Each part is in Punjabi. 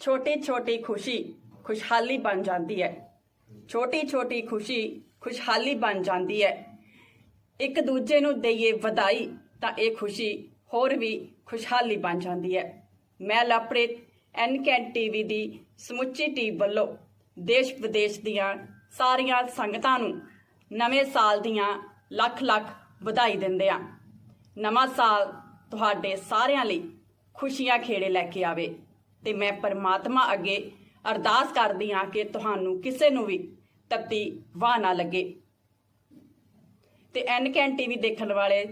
ਛੋਟੀ ਛੋਟੀ ਖੁਸ਼ੀ ਖੁਸ਼ਹਾਲੀ ਬਣ ਜਾਂਦੀ ਹੈ। ਛੋਟੀ ਛੋਟੀ ਖੁਸ਼ੀ ਖੁਸ਼ਹਾਲੀ ਬਣ ਜਾਂਦੀ ਹੈ। ਇੱਕ ਦੂਜੇ ਨੂੰ ਦਈਏ ਵਧਾਈ ਤਾਂ ਇਹ ਖੁਸ਼ੀ ਹੋਰ ਵੀ ਖੁਸ਼ਹਾਲੀ ਬਣ ਜਾਂਦੀ ਹੈ। ਮੈਂ ਲਵਪ੍ਰੀਤ, ਐਨਕੈਨ ਟੀਵੀ ਦੀ ਸਮੁੱਚੀ ਟੀਮ ਵੱਲੋਂ ਦੇਸ਼ ਵਿਦੇਸ਼ ਦੀਆਂ ਸਾਰੀਆਂ ਸੰਗਤਾਂ ਨੂੰ ਨਵੇਂ ਸਾਲ ਦੀਆਂ ਲੱਖ ਲੱਖ ਵਧਾਈ ਦਿੰਦੇ ਆ ਨਵਾਂ ਸਾਲ ਤੁਹਾਡੇ ਸਾਰਿਆਂ ਲਈ ਖੁਸ਼ੀਆਂ ਖੇੜੇ ਲੈ ਕੇ ਆਵੇ। ਤੇ ਮੈਂ ਪਰਮਾਤਮਾ ਅੱਗੇ ਅਰਦਾਸ ਕਰਦੀ ਹਾਂ ਕਿ ਤੁਹਾਨੂੰ ਕਿਸੇ ਨੂੰ ਵੀ ਤਪਤੀ ਵਾਹ ਨਾ ਲੱਗੇ। ਤੇ ਐਨਕੈਨ ਟੀਵੀ ਦੇਖਣ ਵਾਲੇ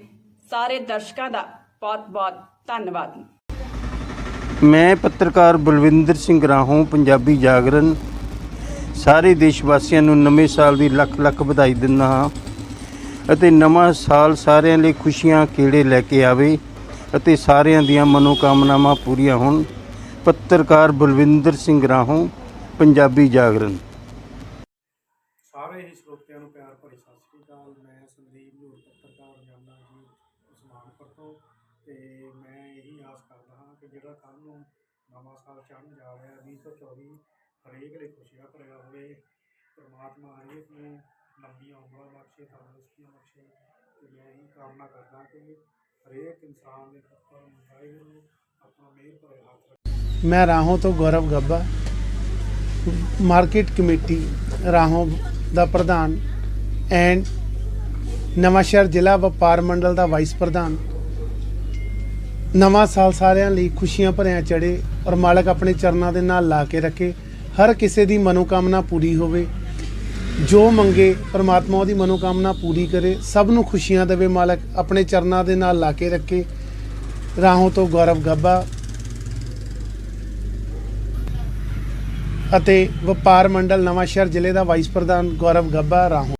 ਸਾਰੇ ਦਰਸ਼ਕਾਂ ਦਾ ਬਹੁਤ-ਬਹੁਤ ਧੰਨਵਾਦ। ਮੈਂ ਪੱਤਰਕਾਰ ਬਲਵਿੰਦਰ ਸਿੰਘ ਰਾਹੋਂ, ਪੰਜਾਬੀ ਜਾਗਰਣ। ਸਾਰੇ ਦੇਸ਼ ਵਾਸੀਆਂ ਨੂੰ ਨਵੇਂ ਸਾਲ ਦੀ ਲੱਖ ਲੱਖ ਵਧਾਈ ਦਿੰਦਾ ਹਾਂ ਅਤੇ ਨਵਾਂ ਸਾਲ ਸਾਰਿਆਂ ਲਈ ਖੁਸ਼ੀਆਂ ਕੀੜੇ ਲੈ ਕੇ ਆਵੇ ਅਤੇ ਸਾਰਿਆਂ ਦੀਆਂ ਮਨੋਕਾਮਨਾਵਾਂ ਪੂਰੀਆਂ ਹੋਣ। ਪੱਤਰਕਾਰ ਬਲਵਿੰਦਰ ਸਿੰਘ ਰਾਹੋਂ, ਪੰਜਾਬੀ ਜਾਗਰਣ। ਸਾਰੇ ਹੀ ਸਰੋਤਿਆਂ ਨੂੰ ਪਿਆਰ ਭਰੀ ਸਤਿ ਸ੍ਰੀ ਅਕਾਲ। ਮੈਂ ਸੰਦੀਪ ਨੂਰ ਪੱਤਰਕਾਰ ਜਾਂਦਾ ਜੀ ਉਸਮਾਨਪੁਰ ਤੋਂ ਤੇ ਮੈਂ ਇਹੀ ਆਸ ਕਰਦਾ ਹਾਂ ਕਿ ਜਿਹੜਾ ਕੱਲ੍ਹ ਨੂੰ ਨਵਾਂ ਸਾਲ ਚੜ੍ਹਨ ਜਾ ਰਿਹਾ 2024 ਹਰੇਕ ਲਈ ਖੁਸ਼ੀਆਂ ਭਰਿਆ ਹੋਵੇ, ਪ੍ਰਮਾਤਮਾ ਹਰੇਕ ਨੂੰ ਲੰਬੀਆਂ ਉਮਰਾਂ ਬਖਸ਼ੇ, ਤੰਦਰੁਸਤੀਆਂ ਬਖਸ਼ੇ। ਤੇ ਮੈਂ ਇਹੀ ਕਾਮਨਾ ਕਰਦਾ ਕਿ ਹਰੇਕ ਇਨਸਾਨ ਦੇ ਉੱਪਰ ਵਾਹਿਗੁਰੂ ਆਪਣਾ ਮਿਹਰ ਭਰੇ ਹੱਥ ਰੱਖੇ ਮੈਂ ਰਾਹੋਂ ਤੋਂ ਗੌਰਵ ਗੱਬਾ ਮਾਰਕੀਟ ਕਮੇਟੀ ਰਾਹੋਂ ਦਾ ਪ੍ਰਧਾਨ ਐਂਡ ਨਵਾਂਸ਼ਹਿਰ ਜ਼ਿਲ੍ਹਾ ਵਪਾਰ ਮੰਡਲ ਦਾ ਵਾਈਸ ਪ੍ਰਧਾਨ। ਨਵਾਂ ਸਾਲ ਸਾਰਿਆਂ ਲਈ ਖੁਸ਼ੀਆਂ ਭਰਿਆ ਚੜੇ ਔਰ ਮਾਲਕ ਆਪਣੇ ਚਰਨਾਂ ਦੇ ਨਾਲ ਲਾ ਕੇ ਰੱਖੇ। ਹਰ ਕਿਸੇ ਦੀ ਮਨੋਕਾਮਨਾ ਪੂਰੀ ਹੋਵੇ। ਜੋ ਮੰਗੇ, ਪਰਮਾਤਮਾ ਉਹਦੀ ਮਨੋਕਾਮਨਾ ਪੂਰੀ ਕਰੇ। ਸਭ ਨੂੰ ਖੁਸ਼ੀਆਂ ਦੇਵੇ ਮਾਲਕ, ਆਪਣੇ ਚਰਨਾਂ ਦੇ ਨਾਲ ਲਾ ਕੇ ਰੱਖੇ। ਰਾਹੋਂ ਤੋਂ ਗੌਰਵ ਗੱਬਾ ਅਤੇ ਵਪਾਰ ਮੰਡਲ ਨਵਾਂਸ਼ਹਿਰ ਜ਼ਿਲ੍ਹੇ ਦਾ ਵਾਈਸ ਪ੍ਰਧਾਨ ਗੌਰਵ ਗੱਬਾ ਰਾਹੋਂ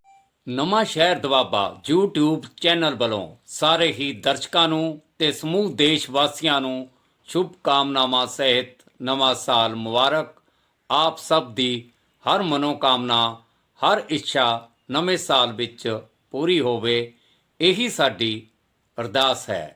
ਨਵਾਂ ਸ਼ਹਿਰ ਦਵਾਬਾ YouTube ਚੈਨਲ ਵੱਲੋਂ ਸਾਰੇ ਹੀ ਦਰਸ਼ਕਾਂ ਨੂੰ ਤੇ ਸਮੂਹ ਦੇਸ਼ ਵਾਸੀਆਂ ਨੂੰ ਸ਼ੁਭ ਕਾਮਨਾਵਾਂ ਸਹਿਤ ਨਵਾਂ ਸਾਲ ਮੁਬਾਰਕ। ਆਪ ਸਭ ਦੀ ਹਰ ਮਨੋਕਾਮਨਾ, ਹਰ ਇੱਛਾ ਨਵੇਂ ਸਾਲ ਵਿੱਚ ਪੂਰੀ ਹੋਵੇ, ਇਹੀ ਸਾਡੀ ਅਰਦਾਸ ਹੈ।